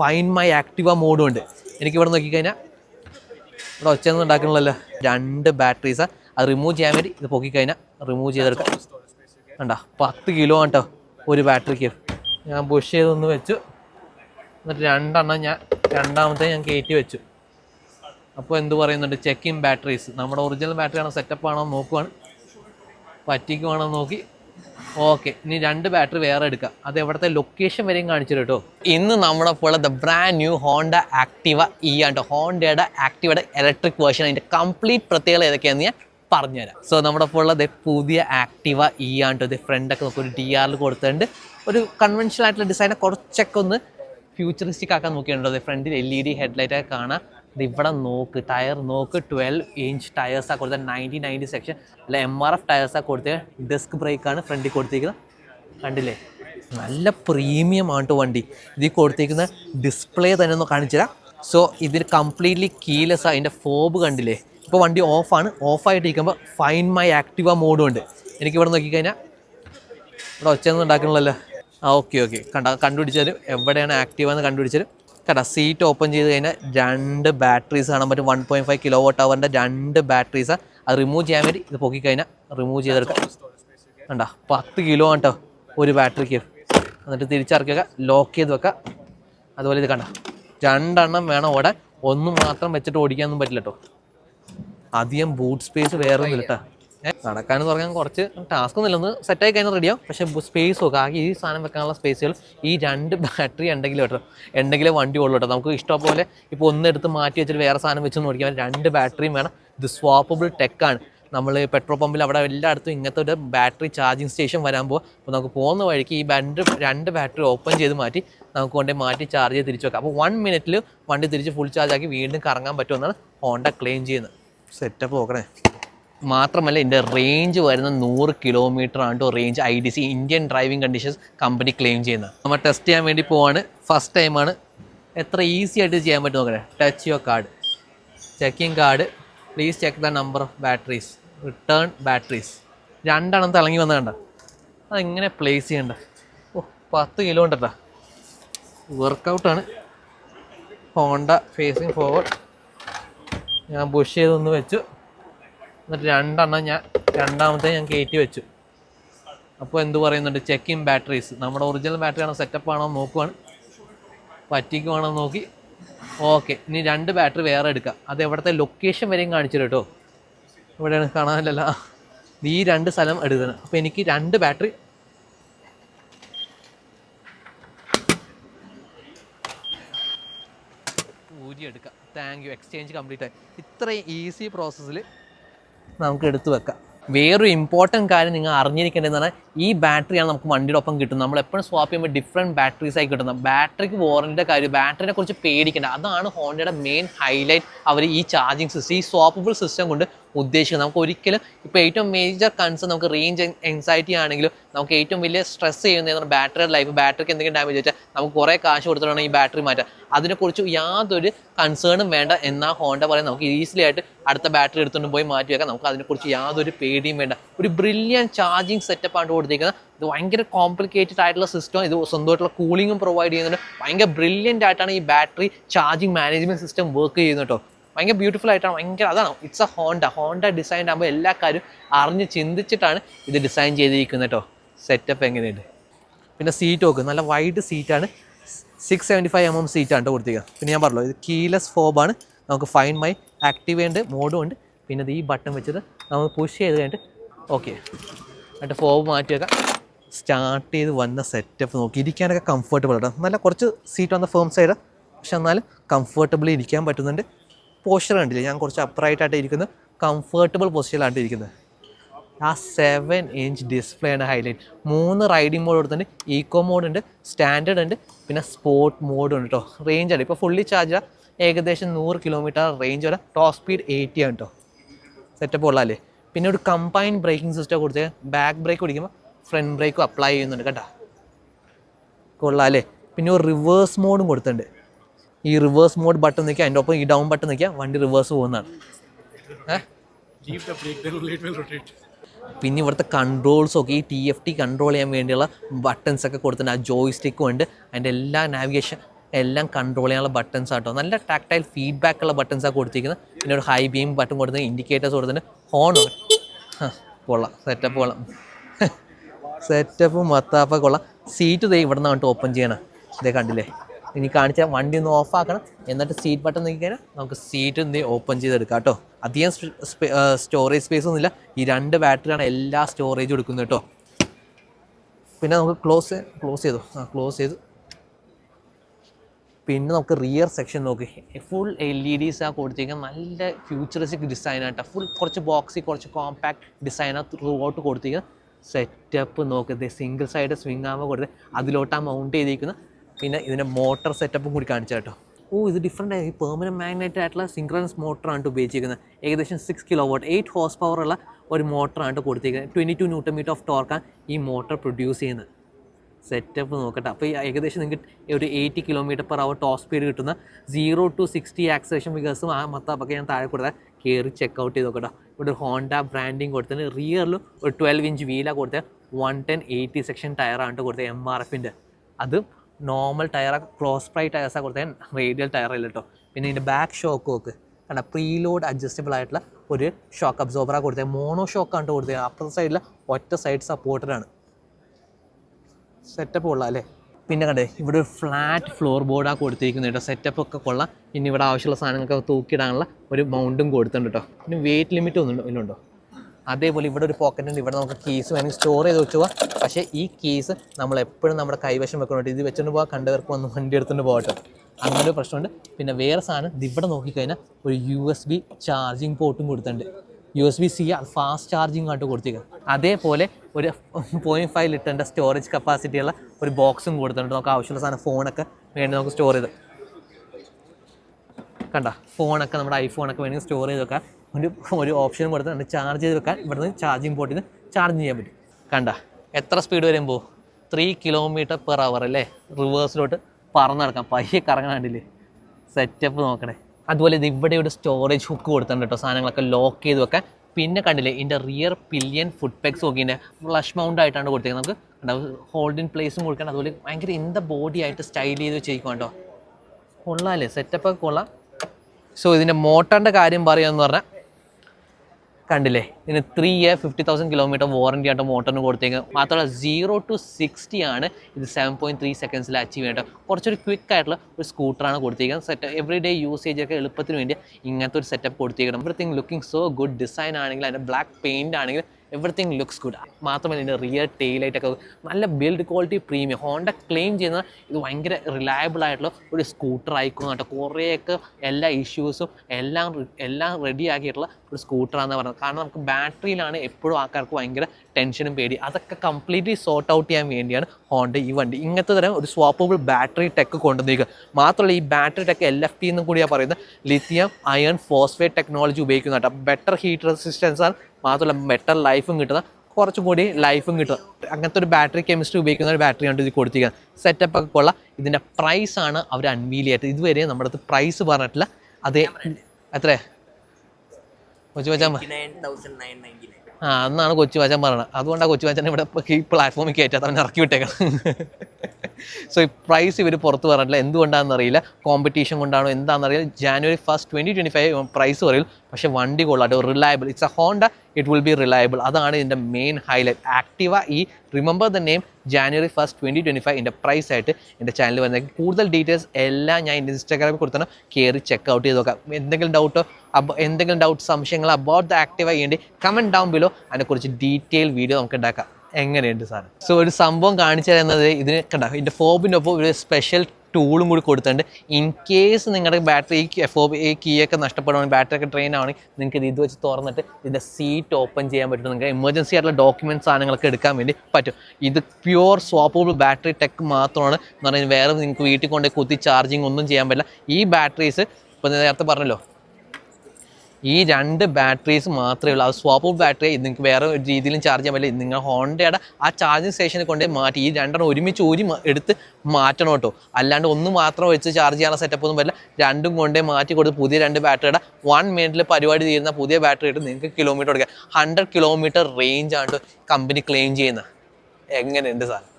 Fine my Activa മോഡും ഉണ്ട്. എനിക്ക് ഇവിടെ നോക്കിക്കഴിഞ്ഞാൽ ഇവിടെ ഒച്ചയൊന്നും ഉണ്ടാക്കണമല്ലോ രണ്ട് ബാറ്ററീസ് അത് റിമൂവ് ചെയ്യാൻ വേണ്ടി ഇത് പൊക്കിക്കഴിഞ്ഞാൽ റിമൂവ് ചെയ്തെടുക്കാം. വേണ്ട പത്ത് കിലോ കേട്ടോ ഒരു ബാറ്ററിക്ക് ഞാൻ പുഷ് ചെയ്തൊന്ന് വെച്ചു. എന്നിട്ട് രണ്ടെണ്ണം ഞാൻ രണ്ടാമത്തെ ഞാൻ കയറ്റി വെച്ചു. അപ്പോൾ എന്ത് പറയുന്നുണ്ട്? ചെക്കിങ് ബാറ്ററീസ് നമ്മുടെ ഒറിജിനൽ ബാറ്ററി ആണോ? സെറ്റപ്പ് ആണോ? നോക്കുവാണ്. പറ്റിക്കുവാണോ നോക്കി. ഓക്കെ ഇനി രണ്ട് ബാറ്ററി വേറെ എടുക്കാം. അത് എവിടത്തെ ലൊക്കേഷൻ വരെയും കാണിച്ചു കേട്ടോ ഇന്ന് നമ്മുടെ പോലെ the brand new Honda Activa e ആണ് ഹോണ്ടയുടെ ആക്ടിവയുടെ ഇലക്ട്രിക് വേർഷൻ അതിന്റെ കംപ്ലീറ്റ് പ്രത്യേകത ഏതൊക്കെയാണെന്ന് ഞാൻ പറഞ്ഞുതരാം. സോ നമ്മുടെ ഉള്ളത് പുതിയ ആക്ടിവ ഇ ആണ് ഇത് ഫ്രണ്ടൊക്കെ നമുക്ക് ഒരു ഡി ആറിൽ കൊടുത്തിട്ടുണ്ട്. ഒരു കൺവെൻഷനായിട്ടുള്ള ഡിസൈനെ കുറച്ചൊക്കെ ഒന്ന് ഫ്യൂച്ചറിസ്റ്റിക് ആക്കാൻ നോക്കിയിട്ടുണ്ടോ ഫ്രണ്ടിൽ എൽ ഇ ഡി ഹെഡ്ലൈറ്റ് ഒക്കെ കാണാം. ഇവിടെ നോക്ക് ടയർ നോക്ക് ട്വൽവ് ഇഞ്ച് ടയേഴ്സാണ് കൊടുത്തത് നയന്റി നയന്റി സെക്ഷൻ അല്ല എം ആർ എഫ് ടയേഴ്സാണ് കൊടുത്തത് ഡിസ്ക് ബ്രേക്കാണ് ഫ്രണ്ടിൽ കൊടുത്തിരിക്കുന്നത്. കണ്ടില്ലേ? നല്ല പ്രീമിയം ആണ് വണ്ടി. ഇതിൽ കൊടുത്തിരിക്കുന്ന ഡിസ്പ്ലേ തന്നെ ഒന്ന് കാണിച്ചു തരാം. സോ ഇതിൽ കംപ്ലീറ്റ്ലി കീലെസ് അതിന്റെ ഫോബ് കണ്ടില്ലേ? ഇപ്പോൾ വണ്ടി ഓഫാണ് ഓഫായിട്ടിരിക്കുമ്പോൾ ഫൈൻ മൈ ആക്ടിവ മോഡും ഉണ്ട്. എനിക്ക് ഇവിടെ നോക്കിക്കഴിഞ്ഞാൽ ഇവിടെ ഒച്ചയൊന്നും ഉണ്ടാക്കണമല്ലോ ആ ഓക്കെ ഓക്കെ കണ്ട കണ്ടുപിടിച്ചാലും എവിടെയാണ് ആക്റ്റീവ എന്ന് കണ്ടുപിടിച്ചാലും കണ്ട സീറ്റ് ഓപ്പൺ ചെയ്ത് കഴിഞ്ഞാൽ രണ്ട് ബാറ്ററീസ് കാണാൻ പറ്റും. One point five kilo watt അവറിന്റെ രണ്ട് ബാറ്ററീസ് അത് റിമൂവ് ചെയ്യാൻ വേണ്ടി ഇത് പൊക്കിക്കഴിഞ്ഞാൽ റിമൂവ് ചെയ്തെടുക്കാം. വേണ്ട പത്ത് കിലോ ആണ് കേട്ടോ ഒരു ബാറ്ററിക്ക് എന്നിട്ട് തിരിച്ചിറക്കുക ലോക്ക് ചെയ്ത് വെക്കുക അതുപോലെ ഇത് കണ്ട രണ്ടെണ്ണം വേണം ഓടാൻ. ഒന്ന് മാത്രം വെച്ചിട്ട് ഓടിക്കാനൊന്നും പറ്റില്ല കേട്ടോ അധികം ബൂട്ട് സ്പേസ് വേറെ ഒന്നും ഇല്ല കേട്ടോ നടക്കാന്ന് പറഞ്ഞാൽ കുറച്ച് ടാസ്ക് ഒന്നുമില്ല. ഒന്ന് ആയി കഴിഞ്ഞാൽ റെഡിയാവും പക്ഷേ സ്പേസ് ഒക്കെ ആകെ ഈ സാധനം വെക്കാനുള്ള സ്പേസുകൾ ഈ രണ്ട് ബാറ്ററി ഉണ്ടെങ്കിലും കേട്ടോ ഉണ്ടെങ്കിലേ വണ്ടി ഉള്ളൂ കേട്ടോ. നമുക്ക് ഇഷ്ടം പോലെ ഇപ്പോൾ ഒന്നെടുത്ത് മാറ്റി വെച്ചിട്ട് വേറെ സാധനം വെച്ച് നോക്കിയാൽ രണ്ട് ബാറ്ററിയും വേണം. ഇത് സ്വാപ്പബിൾ ടെക്കാണ് നമ്മൾ പെട്രോൾ പമ്പിൽ അവിടെ എല്ലായിടത്തും ഇങ്ങനത്തെ ഒരു ബാറ്ററി ചാർജിങ് സ്റ്റേഷൻ വരാൻ പോകും അപ്പോൾ നമുക്ക് പോകുന്ന വഴിക്ക് ഈ രണ്ട് രണ്ട് ബാറ്ററി ഓപ്പൺ ചെയ്ത് മാറ്റി നമുക്ക് കൊണ്ടുപോയി മാറ്റി ചാർജ് ചെയ്ത് തിരിച്ചു വെക്കാം. അപ്പോൾ വൺ മിനിറ്റിൽ വണ്ടി തിരിച്ച് ഫുൾ ചാർജ് ആക്കി വീണ്ടും കറങ്ങാൻ പറ്റുമെന്നാണ് ഹോണ്ട ക്ലെയിം ചെയ്യുന്നത്. സെറ്റപ്പ് നോക്കണേ. മാത്രമല്ല ഇതിന്റെ റേഞ്ച് വരുന്ന നൂറ് കിലോമീറ്റർ ആണ് range I D C Indian driving conditions company claim ചെയ്യുന്നത്. നമ്മൾ ടെസ്റ്റ് ചെയ്യാൻ വേണ്ടി പോവാണ്. ഫസ്റ്റ് ടൈമാണ് എത്ര ഈസി ആയിട്ട് ചെയ്യാൻ പറ്റും നോക്കട്ടെ. Touch your card checking card please check the number of batteries return batteries രണ്ടെണ്ണം തിളങ്ങി വന്ന കണ്ട? അതെങ്ങനെ പ്ലേസ് ചെയ്യണ്ട? ഓ പത്ത് കിലോ ഉണ്ടട്ടാ. വർക്കൗട്ടാണ് ഹോണ്ട ഫേസിങ് ഫോർവേഡ് ഞാൻ പുഷ് ചെയ്തൊന്ന് വെച്ചു. എന്നിട്ട് രണ്ടെണ്ണം ഞാൻ രണ്ടാമത്തെ ഞാൻ കയറ്റി വെച്ചു. അപ്പോൾ എന്ത് പറയുന്നുണ്ട്? ചെക്ക് ഇൻ ബാറ്ററീസ് നമ്മുടെ ഒറിജിനൽ ബാറ്ററി ആണോ സെറ്റപ്പ് ആണോ നോക്കുവാണ്. പറ്റിക്കുവാണോ നോക്കി. ഓക്കെ ഇനി രണ്ട് ബാറ്ററി വേറെ എടുക്കാം. അത് എവിടുത്തെ ലൊക്കേഷൻ വരെയും കാണിച്ചു കേട്ടോ. ഇവിടെയാണ് കാണാനല്ല ഈ രണ്ട് സ്ഥലം എടുക്കണം അപ്പോൾ എനിക്ക് രണ്ട് ബാറ്ററി ഊരിയെടുക്കാം താങ്ക് യു എക്സ്ചേഞ്ച് കംപ്ലീറ്റ് ആയി. ഇത്രയും ഈസി പ്രോസസ്സിൽ നമുക്ക് എടുത്തു വെക്കാം വേറൊരു ഇമ്പോർട്ടന്റ് കാര്യം നിങ്ങൾ അറിഞ്ഞിരിക്കേണ്ടതെന്ന് പറഞ്ഞാൽ ഈ ബാറ്ററിയാണ് നമുക്ക് വണ്ടിയുടെ ഒപ്പം കിട്ടുന്നത്. നമ്മൾ എപ്പോഴും സ്വാപ്പ് ചെയ്യുമ്പോൾ ഡിഫറെന്റ് ബാറ്ററീസ് ആയി കിട്ടുന്നത്. ബാറ്ററിക്ക് വാറന്റിന്റെ കാര്യം ബാറ്ററിനെ കുറിച്ച് പേടിക്കേണ്ട. അതാണ് ഹോണ്ടയുടെ മെയിൻ ഹൈലൈറ്റ് അവർ ഈ ചാർജിങ് സിസ്റ്റം ഈ സ്വാപ്പബിൾ സിസ്റ്റം കൊണ്ട് ഉദ്ദേശിക്കുന്നത്. നമുക്ക് ഒരിക്കലും ഇപ്പോൾ ഏറ്റവും മേജർ കൺസേൺ നമുക്ക് റേഞ്ച് എൻസൈറ്റി ആണെങ്കിലും നമുക്ക് ഏറ്റവും വലിയ സ്ട്രെസ് ചെയ്യുന്നതെന്ന് ബാറ്ററി ലൈഫ് ബാറ്ററിക്ക് എന്തെങ്കിലും ഡാമേജ് വെച്ചാൽ നമുക്ക് കുറേ കാശ് കൊടുത്തിട്ടാണ് ഈ ബാറ്ററി മാറ്റുക അതിനെക്കുറിച്ച് യാതൊരു കൺസേണും വേണ്ട എന്നാ ഹോണ്ട പറയാൻ നമുക്ക് ഈസിലി ആയിട്ട് അടുത്ത ബാറ്ററി എടുത്തുകൊണ്ട് പോയി മാറ്റി വെക്കാം നമുക്ക് അതിനെക്കുറിച്ച് യാതൊരു പേടിയും വേണ്ട. ഒരു ബ്രില്യൻ ചാർജിങ് സെറ്റപ്പ് ആണ് കൊടുത്തിരിക്കുന്നത്. ഇത് ഭയങ്കര കോംപ്ലിക്കേറ്റഡ് ആയിട്ടുള്ള സിസ്റ്റം ഇത് സ്വന്തമായിട്ടുള്ള കൂളിങ്ങും പ്രൊവൈഡ് ചെയ്യുന്നുണ്ട്. ഭയങ്കര ബ്രില്യന്റ് ആയിട്ടാണ് ഈ battery charging management system work ചെയ്യുന്നത് കേട്ടോ. ഭയങ്കര ബ്യൂട്ടിഫുൾ ആയിട്ടാണ് ഭയങ്കര അതാണ്. It's a Honda Honda design ആകുമ്പോൾ എല്ലാ കാര്യവും അറിഞ്ഞ് ചിന്തിച്ചിട്ടാണ് ഇത് ഡിസൈൻ ചെയ്തിരിക്കുന്നത് കേട്ടോ സെറ്റപ്പ് എങ്ങനെയുണ്ട്? പിന്നെ സീറ്റ് നോക്ക് നല്ല വൈഡ് സീറ്റാണ് six seventy five M M സീറ്റാണ് കേട്ടോ കൊടുത്തിരിക്കുക പിന്നെ ഞാൻ പറഞ്ഞു ഇത് കീലെസ് ഫോബാണ് നമുക്ക് ഫൈൻ മൈ ആക്റ്റീവ് ഉണ്ട് മോഡും ഉണ്ട്. പിന്നെ ഈ ബട്ടൺ വെച്ചിട്ട് നമ്മൾ പുഷ് ചെയ്ത് കഴിഞ്ഞിട്ട് ഓക്കെ എന്നിട്ട് ഫോബ് മാറ്റി വെക്കാം. സ്റ്റാർട്ട് ചെയ്ത് വന്ന സെറ്റപ്പ് നോക്കി. ഇരിക്കാനൊക്കെ കംഫർട്ടബിൾ ആണ് നല്ല കുറച്ച് സീറ്റ് വന്ന ഫേം സൈഡ് പക്ഷെ എന്നാലും കംഫർട്ടബിളി ഇരിക്കാൻ പറ്റുന്നുണ്ട്. പോസ്റ്റർ കണ്ടില്ലേ? ഞാൻ കുറച്ച് അപ്രൈറ്റായിട്ട് ഇരിക്കുന്നത്. കംഫർട്ടബിൾ പൊസിഷനിലാണ് ഇരിക്കുന്നത്. ആ സെവൻ ഇഞ്ച് ഡിസ്പ്ലേ ആണ് ഹൈലൈറ്റ് മൂന്ന് റൈഡിംഗ് മോഡ് കൊടുത്തിട്ടുണ്ട്. ഈക്കോ മോഡ് ഉണ്ട് സ്റ്റാൻഡേർഡ് ഉണ്ട് പിന്നെ സ്പോർട്ട് മോഡ് ഉണ്ട് കേട്ടോ റേഞ്ച് ആണ്. ഇപ്പോൾ ഫുള്ളി ചാർജ് ഏകദേശം നൂറ് കിലോമീറ്റർ റേഞ്ച് വരെ. ടോപ്പ് സ്പീഡ് എയ്റ്റി ആണ് കേട്ടോ സെറ്റപ്പ് ഉള്ളതല്ലേ പിന്നെ ഒരു കമ്പൈൻ ബ്രേക്കിംഗ് സിസ്റ്റം കൊടുത്ത്. ബാക്ക് ബ്രേക്ക് പിടിക്കുമ്പോൾ ഫ്രണ്ട് ബ്രേക്കും അപ്ലൈ ചെയ്യുന്നുണ്ട് കേട്ടോ. കൊള്ളാം അല്ലേ പിന്നെ ഒരു റിവേഴ്സ് മോഡും കൊടുത്തിട്ടുണ്ട്. ഈ റിവേഴ്സ് മോഡ് ബട്ടൺ നിൽക്കുക അതിന്റെ ഒപ്പം ഈ ഡൗൺ ബട്ടൺ നിൽക്കുക വണ്ടി റിവേഴ്സ് പോകുന്നതാണ്. പിന്നെ ഇവിടുത്തെ കൺട്രോൾസ് ഒക്കെ ഈ ടി എഫ് ടി കൺട്രോൾ ചെയ്യാൻ വേണ്ടിയുള്ള ബട്ടൺസ് ഒക്കെ കൊടുത്തിട്ടുണ്ട്. ആ ജോയ് സ്റ്റിക്കും ഉണ്ട്. അതിന്റെ എല്ലാ നാവിഗേഷൻ എല്ലാം കൺട്രോൾ ചെയ്യാനുള്ള ബട്ടൺസ് ആട്ടോ നല്ല ടാക്ടൈൽ ഫീഡ്ബാക്ക് ഉള്ള ബട്ടൺസാണ് കൊടുത്തിരിക്കുന്നത്. പിന്നെ ഒരു ഹൈ ബീം ബട്ടൺ കൊടുത്തിട്ടുണ്ട് ഇൻഡിക്കേറ്റേഴ്സ് കൊടുത്തിട്ടുണ്ട്. ഹോൺ കൊള്ളാം. സെറ്റപ്പ് കൊള്ളാം. സെറ്റപ്പ് മത്താപ്പ കൊള്ളാം. സീറ്റ് ദേ ഇവിടെ നിന്നാണ് ഓപ്പൺ ചെയ്യണം. ഇതേ കണ്ടില്ലേ? ഇനി കാണിച്ച വണ്ടി ഒന്ന് ഓഫ് ആക്കണം. എന്നിട്ട് സീറ്റ് ബട്ടൺ നോക്കി കഴിഞ്ഞാൽ നമുക്ക് സീറ്റ് എന്ത് ഓപ്പൺ ചെയ്തെടുക്കാം കേട്ടോ. അധികം സ്റ്റോറേജ് സ്പേസ് ഒന്നുമില്ല. ഈ രണ്ട് ബാറ്ററിയാണ് എല്ലാ സ്റ്റോറേജും എടുക്കുന്നത് കേട്ടോ. പിന്നെ നമുക്ക് ക്ലോസ് ക്ലോസ് ചെയ്തു. ആ ക്ലോസ് ചെയ്തു. പിന്നെ നമുക്ക് റിയർ സെക്ഷൻ നോക്കി. ഫുൾ എൽ ഇ ഡിസ് ആ കൊടുത്തിരിക്കുന്നത് നല്ല ഫ്യൂച്ചറിസ്റ്റിക് ഡിസൈൻ ആട്ടോ ഫുൾ കുറച്ച് ബോക്സി കുറച്ച് കോമ്പാക്ട് ഡിസൈൻ ത്രൂ ഔട്ട് കൊടുത്തിരിക്കുന്നത്. സെറ്റപ്പ് നോക്കുന്നത് സിംഗിൾ സൈഡ് സ്വിംഗ് ആകുമ്പോൾ കൊടുത്ത് അതിലോട്ട് ആ മൗണ്ട് ചെയ്തിരിക്കുന്ന പിന്നെ ഇതിന്റെ മോട്ടർ സെറ്റപ്പും കൂടി കാണിച്ചു കേട്ടോ. ഓ ഇത് ഡിഫറെന്റ് ആയി. പെർമനന്റ് മാഗ്നറ്റ് ആയിട്ടുള്ള സിംഗ്രൻസ് മോട്ടറാണ് ഉപയോഗിച്ചിരിക്കുന്നത്. ഏകദേശം six kilo watt eight horse power ഉള്ള ഒരു മോട്ടറാണ് കൊടുത്തിരിക്കുന്നത്. Twenty two newton metre of ടോർക്കാണ് ഈ മോട്ടർ പ്രൊഡ്യൂസ് ചെയ്യുന്നത്. സെറ്റപ്പ് നോക്കട്ടെ. അപ്പോൾ ഏകദേശം നിങ്ങൾക്ക് ഒരു eighty kilometre per hour top speed കിട്ടുന്ന സീറോ ടു സിക്സ്റ്റി ആക്സേഷൻ ഫിഗേഴ്സും ആ മൊത്തപ്പൊക്കെ ഞാൻ താഴെ കൊടുത്താൽ കയറി ചെക്ക് ഔട്ട് ചെയ്ത് നോക്കട്ടെ. ഇവിടെ ഒരു ഹോണ്ട ബ്രാൻഡിങ് കൊടുത്തത് റിയറിലും ഒരു ട്വൽവ് ഇഞ്ച് വീലാണ് കൊടുത്തത് വൺ ടെൻ എയ്റ്റി സെക്ഷൻ ടയറാണ് കൊടുത്തത് എം ആർ എഫിന്റെ അത് നോർമൽ ടയർ ക്ലോസ് പ്രൈ ടയർസാണ് കൊടുത്തത് റേഡിയൽ ടയർ കേട്ടോ പിന്നെ ഇതിന്റെ ബാക്ക് ഷോക്ക് നോക്ക്. കണ്ട പ്രീലോഡ് അഡ്ജസ്റ്റബിൾ ആയിട്ടുള്ള ഒരു ഷോക്ക് അബ്സോർബറാണ് കൊടുത്തത് മോണോ ഷോക്കാണ് കൊടുത്തത് അപ്പുറത്തെ സൈഡിൽ ഒറ്റ സൈഡ് സപ്പോർട്ടഡാണ് സെറ്റപ്പ് കൊള്ളാം അല്ലേ? പിന്നെ കണ്ടേ ഇവിടെ ഒരു ഫ്ലാറ്റ് ഫ്ലോർ ബോർഡാണ് കൊടുത്തിരിക്കുന്നത് കേട്ടോ സെറ്റപ്പ് ഒക്കെ കൊള്ളാം. ഇനി ഇവിടെ ആവശ്യമുള്ള സാധനങ്ങളൊക്കെ തൂക്കിയിടാനുള്ള ഒരു മൗണ്ടും കൊടുത്തിട്ടുണ്ട് കേട്ടോ പിന്നെ വെയിറ്റ് ലിമിറ്റ് ഒന്നും ഇല്ലുണ്ടോ? അതേപോലെ ഇവിടെ ഒരു പോക്കറ്റ് ഉണ്ട്. ഇവിടെ നമുക്ക് കീസ് വേണമെങ്കിൽ സ്റ്റോർ ചെയ്ത് വെച്ച് പോവാം. പക്ഷേ ഈ കീസ് നമ്മൾ എപ്പോഴും നമ്മുടെ കൈവശം വെക്കണോട്ട് ഇത് വെച്ചുകൊണ്ട് പോകാം കണ്ടവർക്ക് വന്ന് വണ്ടി എടുത്തുകൊണ്ട് പോകട്ടെ അങ്ങനെ ഒരു പ്രശ്നമുണ്ട്. പിന്നെ വേറെ സാധനം ഇവിടെ നോക്കിക്കഴിഞ്ഞാൽ ഒരു യു എസ് ബി ചാർജിങ് പോർട്ടും കൊടുത്തിട്ടുണ്ട്. യു എസ് ബി സി അത് ഫാസ്റ്റ് ചാർജിങ് ആയിട്ട് കൊടുത്തിരിക്കുന്നത് അതേപോലെ ഒരു പോയിന്റ് ഫൈവ് ലിറ്ററിന്റെ സ്റ്റോറേജ് കപ്പാസിറ്റിയുള്ള ഒരു ബോക്സും കൊടുത്തിട്ടുണ്ട്. നമുക്ക് ആവശ്യമുള്ള സാധനം ഫോണൊക്കെ വേണ്ടി നമുക്ക് സ്റ്റോർ ചെയ്ത് കണ്ട? ഫോണൊക്കെ നമ്മുടെ ഐഫോണൊക്കെ വേണമെങ്കിൽ സ്റ്റോർ ചെയ്ത് വെക്കാൻ ഒരു ഒരു ഓപ്ഷൻ കൊടുത്ത് കൊടുത്തിട്ടുണ്ട് ചാർജ് ചെയ്ത് വെക്കാൻ ഇവിടുന്ന് ചാർജിങ് പോർട്ടിൽ നിന്ന് ചാർജ് ചെയ്യാൻ പറ്റും. കണ്ട? എത്ര സ്പീഡ് വരുമ്പോൾ ത്രീ കിലോമീറ്റർ പെർ അവർ അല്ലേ? റിവേഴ്സിലോട്ട് പറന്ന് നടക്കാം. പയ്യെ കറങ്ങാണ്ടില്ലേ സെറ്റപ്പ് നോക്കണേ. അതുപോലെ ഇത് ഇവിടെ ഒരു സ്റ്റോറേജ് ഹുക്ക് കൊടുത്തിട്ടുണ്ട് കേട്ടോ. സാധനങ്ങളൊക്കെ ലോക്ക് ചെയ്ത് വെക്കാൻ. പിന്നെ കണ്ടില്ലേ ഇതിന്റെ റിയർ പില്യൻ ഫുഡ് പെക്സ് നോക്കിന്റെ ഫ്ലഷ് മൗണ്ട് ആയിട്ടാണ് കൊടുത്തേക്കുന്നത്. നമുക്ക് ഹോൾഡിൻ പ്ലേസും കൊടുക്കണം. അതുപോലെ ഭയങ്കര ഇന്ത ബോഡി ആയിട്ട് സ്റ്റൈൽ ചെയ്ത് വെച്ചിരിക്കും കേട്ടോ. കൊള്ളാമല്ലേ സെറ്റപ്പൊക്കെ കൊള്ളാം. സോ ഇതിന്റെ മോട്ടറിന്റെ കാര്യം പറയുകയെന്ന് പറഞ്ഞാൽ കണ്ടില്ലേ? ഇതിന് three year fifty thousand kilometre warranty ആയിട്ട് മോട്ടറിന് കൊടുത്തേക്ക്. മാത്രമല്ല സീറോ ടു സിക്സ്റ്റി ആണ് ഇത് സെവൻ പോയിന്റ് ത്രീ സെക്കൻഡ്സിൽ അച്ചീവ് ചെയ്യേണ്ടത്. കുറച്ചൊരു ക്വിക്ക് ആയിട്ടുള്ള ഒരു സ്കൂട്ടറാണ് കൊടുത്തേക്കുന്നത്. സെറ്റ് എവറി ഡേ യൂസേജ് ഒക്കെ എളുപ്പത്തിന് വേണ്ടി ഇങ്ങനത്തെ ഒരു സെറ്റപ്പ് കൊടുത്തേക്കണം everything looking so good design ആണെങ്കിൽ അതിന്റെ ബ്ലാക്ക് പെയിന്റ് ആണെങ്കിൽ എവറിത്തിങ് ലുക്സ് ഗുഡ് മാത്രമല്ല ഇതിന്റെ റിയർ ടെയിലൈറ്റ് ഒക്കെ നല്ല build quality premium Honda claim ചെയ്യുന്ന ഇത് ഭയങ്കര റിലയബിൾ ആയിട്ടുള്ള ഒരു സ്കൂട്ടർ ആയിക്കോന്ന് കേട്ടോ. കുറേയൊക്കെ എല്ലാ ഇഷ്യൂസും എല്ലാം എല്ലാം റെഡി ആക്കിയിട്ടുള്ള ഒരു സ്കൂട്ടറാണെന്ന് പറഞ്ഞത്. കാരണം നമുക്ക് ബാറ്ററിയിലാണ് എപ്പോഴും ആൾക്കാർക്ക് ഭയങ്കര ടെൻഷനും പേടി. അതൊക്കെ കംപ്ലീറ്റ്ലി സോർട്ട് ഔട്ട് ചെയ്യാൻ വേണ്ടിയാണ് ഹോണ്ട ഈ വണ്ടി. ഇങ്ങനത്തെ തരം ഒരു സ്വാപ്പബിൾ ബാറ്ററി ടെക്ക് കൊണ്ടുവന്നിരിക്കുക മാത്രമല്ല ഈ battery tech L F T എന്നും കൂടിയാണ് പറയുന്നത്. ലിത്തിയം അയൺ ഫോസ്ഫേറ്റ് ടെക്നോളജി ഉപയോഗിക്കുന്ന ബെറ്റർ ഹീറ്റ് റെസിസ്റ്റൻസ് ആണ് മാത്രമല്ല ബെറ്റർ ലൈഫും കിട്ടുന്ന കുറച്ചും കൂടി ലൈഫും കിട്ടും അങ്ങനത്തെ ഒരു ബാറ്ററി കെമിസ്ട്രി ഉപയോഗിക്കുന്ന ഒരു ബാറ്ററി ആണ് ഇത് കൊടുത്തിരിക്കുന്നത് സെറ്റപ്പ് ഒക്കെ ഉള്ള ഇതിന്റെ ആണ് അവർ അൺവീൽ ആയിട്ട്. ഇതുവരെ നമ്മുടെ അടുത്ത് പ്രൈസ് പറഞ്ഞിട്ടില്ല. അതേ എത്രയാ? കൊച്ചു വച്ചാൽ ആ അന്നാണ് കൊച്ചു വാച്ചാൻ പറയണത് അതുകൊണ്ടാണ് കൊച്ചു വാച്ചാൻ ഇവിടെ ഈ പ്ലാറ്റ്ഫോമിൽ കയറ്റാത്ത അവൻ ഇറക്കി വിട്ടേക്കണം സോ ഈ പ്രൈസ് ഇവർ പുറത്ത് പറഞ്ഞിട്ടില്ല. എന്തുകൊണ്ടാണെന്ന് അറിയില്ല. കോമ്പറ്റീഷൻ കൊണ്ടാണോ എന്താണെന്ന് അറിയില്ല. January first twenty twenty five price പറയും. പക്ഷേ വണ്ടി കൊള്ളാട്ടോ. Reliable it's a Honda it will be reliable അതാണ് ഇതിന്റെ മെയിൻ ഹൈലൈറ്റ് ആക്റ്റീവ ഈ remember the name January first twenty twenty five എന്റെ പ്രൈസ് ആയിട്ട് എന്റെ ചാനൽ വന്നേക്കും കൂടുതൽ ഡീറ്റെയിൽസ് എല്ലാം ഞാൻ എന്റെ ഇൻസ്റ്റാഗ്രാമിൽ കൊടുത്തണം. കയറി ചെക്ക് ഔട്ട് ചെയ്ത് നോക്കാം. എന്തെങ്കിലും ഡൗട്ടോ അപ്പോൾ എന്തെങ്കിലും ഡൗട്ട് സംശയങ്ങൾ അബൌട്ട് ദ ആക്റ്റീവ ചെയ്യേണ്ടി കമന്റ് ഡൗൺ ബിലോ അതിനെക്കുറിച്ച് ഡീറ്റെയിൽ വീഡിയോ നമുക്ക് ഉണ്ടാക്കാം. എങ്ങനെയുണ്ട് സാർ സോ ഒരു സംഭവം കാണിച്ചു തരുന്നത് ഇതിന് കണ്ട? ഇതിന്റെ ഫോബിന്റെ ഒപ്പം ഒരു സ്പെഷ്യൽ ടൂളും കൂടി കൊടുത്തിട്ടുണ്ട്. ഇൻ കേസ് നിങ്ങളുടെ ബാറ്ററി ഈ കീ ഒക്കെ നഷ്ടപ്പെടുകയാണെങ്കിൽ ബാറ്ററി ഒക്കെ ട്രെയിൻ ആണെങ്കിൽ നിങ്ങൾക്ക് ഇത് ഇത് വെച്ച് തുറന്നിട്ട് ഇതിന്റെ സീറ്റ് ഓപ്പൺ ചെയ്യാൻ പറ്റും. നിങ്ങൾക്ക് എമർജൻസി ആയിട്ടുള്ള ഡോക്യുമെന്റ് സാധനങ്ങളൊക്കെ എടുക്കാൻ വേണ്ടി പറ്റും. ഇത് പ്യുവർ സ്വാപ്പബിൾ ബാറ്ററി ടെക് മാത്രമാണ്. എന്ന് പറഞ്ഞാൽ വേറെ നിങ്ങൾക്ക് വീട്ടിൽ കൊണ്ടുപോയി കുത്തി ചാർജിങ് ഒന്നും ചെയ്യാൻ പറ്റില്ല. ഈ ബാറ്ററീസ് ഇപ്പോൾ നേരത്തെ പറഞ്ഞല്ലോ ഈ രണ്ട് ബാറ്ററീസ് മാത്രമേ ഉള്ളൂ. അത് സ്വാപ്പ് ബാറ്ററി നിങ്ങൾക്ക് വേറെ ഒരു രീതിയിലും ചാർജ് ചെയ്യാൻ പറ്റില്ല. നിങ്ങൾ ഹോണ്ടയുടെ ആ ചാർജിങ് സ്റ്റേഷനിൽ കൊണ്ടേ മാറ്റി ഈ രണ്ടെണ്ണം ഒരുമിച്ച് ഊരി എടുത്ത് മാറ്റണം കേട്ടോ. അല്ലാണ്ട് ഒന്ന് മാത്രം വെച്ച് ചാർജ് ചെയ്യാനുള്ള സെറ്റപ്പ് ഒന്നും പറ്റില്ല. രണ്ടും കൊണ്ടേ മാറ്റി കൊടുത്ത് പുതിയ രണ്ട് ബാറ്ററിയുടെ വൺ മിനിറ്റിൽ പരിപാടി തീരുന്ന പുതിയ ബാറ്ററി ഇട്ട് നിങ്ങൾക്ക് കിലോമീറ്റർ കൊടുക്കാം ഹൺഡ്രഡ് കിലോമീറ്റർ റേഞ്ചാണ് കമ്പനി ക്ലെയിം ചെയ്യുന്നത്. എങ്ങനെയുണ്ട് സാധനം